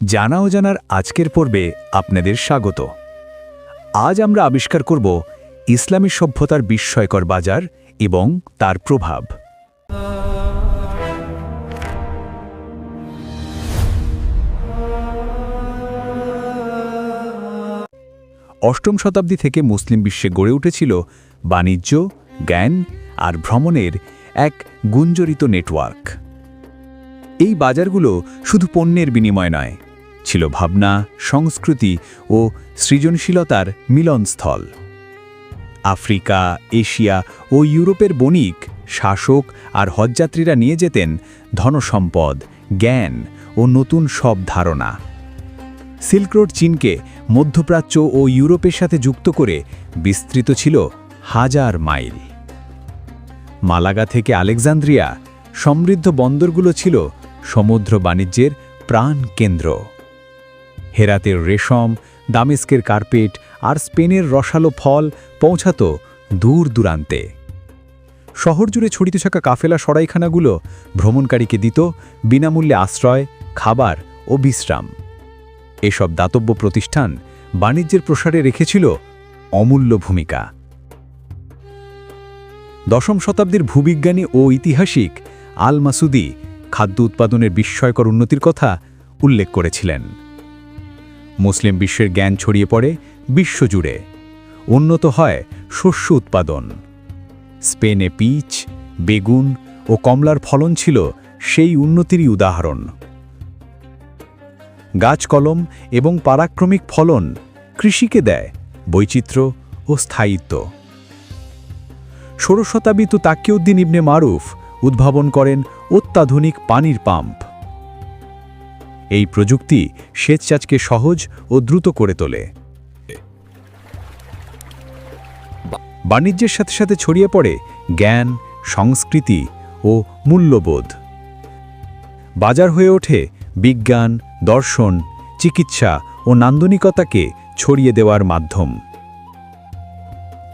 জানা জানার আজকের পর্বে আপনাদের স্বাগত। আজ আমরা আবিষ্কার করব ইসলামী সভ্যতার বিস্ময়কর বাজার এবং তার প্রভাব। অষ্টম শতাব্দী থেকে মুসলিম বিশ্বে গড়ে উঠেছিল বাণিজ্য, জ্ঞান আর ভ্রমণের এক গুঞ্জরিত নেটওয়ার্ক। এই বাজারগুলো শুধু পণ্যের বিনিময় নয় ছিল ভাবনা, সংস্কৃতি ও সৃজনশীলতার মিলনস্থল। আফ্রিকা, এশিয়া ও ইউরোপের বণিক, শাসক আর হজযাত্রীরা নিয়ে যেতেন ধনসম্পদ, জ্ঞান ও নতুন সব ধারণা। সিল্ক রোড চীনকে মধ্যপ্রাচ্য ও ইউরোপের সাথে যুক্ত করে বিস্তৃত ছিল হাজার মাইল। মালাগা থেকে আলেকজান্দ্রিয়া সমৃদ্ধ বন্দরগুলো ছিল সমুদ্র বাণিজ্যের প্রাণ কেন্দ্র হেরাতের রেশম, দামেস্কের কার্পেট আর স্পেনের রসালো ফল পৌঁছাত দূর দূরান্তে। শহর জুড়ে ছড়িতে থাকা কাফেলা সরাইখানাগুলো ভ্রমণকারীকে দিত বিনামূল্যে আশ্রয়, খাবার ও বিশ্রাম। এসব দাতব্য প্রতিষ্ঠান বাণিজ্যের প্রসারে রেখেছিল অমূল্য ভূমিকা। দশম শতাব্দীর ভূবিজ্ঞানী ও ঐতিহাসিক আল মাসুদি খাদ্য উৎপাদনের বিস্ময়কর উন্নতির কথা উল্লেখ করেছিলেন। মুসলিম বিশ্বের জ্ঞান ছড়িয়ে পড়ে বিশ্বজুড়ে। উন্নত হয় শস্য উৎপাদন। স্পেনে পিচ, বেগুন ও কমলার ফলন ছিল সেই উন্নতিরই উদাহরণ। গাছ কলম এবং পারাক্রমিক ফলন কৃষিকে দেয় বৈচিত্র্য ও স্থায়িত্ব। ষোড়শ শতাব্দী তো তাকিউদ্দিন ইবনে মারুফ উদ্ভাবন করেন অত্যাধুনিক পানির পাম্প। এই প্রযুক্তি সেচচাজকে সহজ ও দ্রুত করে তোলে। বাণিজ্যের সাথে সাথে ছড়িয়ে পড়ে জ্ঞান, সংস্কৃতি ও মূল্যবোধ। বাজার হয়ে ওঠে বিজ্ঞান, দর্শন, চিকিৎসা ও নান্দনিকতাকে ছড়িয়ে দেওয়ার মাধ্যম।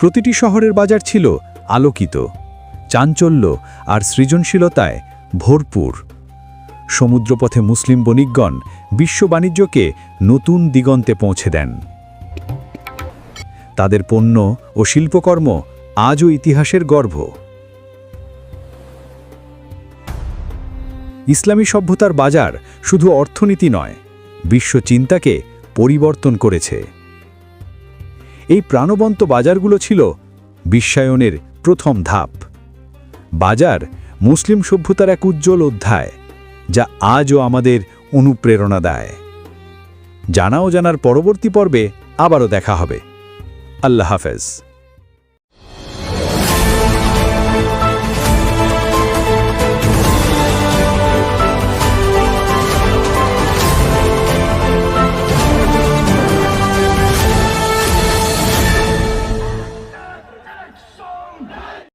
প্রতিটি শহরের বাজার ছিল আলোকিত, চাঞ্চল্য আর সৃজনশীলতায় ভরপুর। সমুদ্রপথে মুসলিম বণিকগণ বিশ্ব বাণিজ্যকে নতুন দিগন্তে পৌঁছে দেন। তাদের পণ্য ও শিল্পকর্ম আজও ইতিহাসের গর্ভ। ইসলামী সভ্যতার বাজার শুধু অর্থনীতি নয়, বিশ্ব চিন্তাকে পরিবর্তন করেছে। এই প্রাণবন্ত বাজারগুলো ছিল বিশ্বায়নের প্রথম ধাপ। বাজার মুসলিম সভ্যতার এক উজ্জ্বল অধ্যায়। যা আজও আমাদের অনুপ্রেরণা দেয়। জানাও জানার পরবর্তী পর্বে আবারও দেখা হবে। আল্লাহ হাফেজ।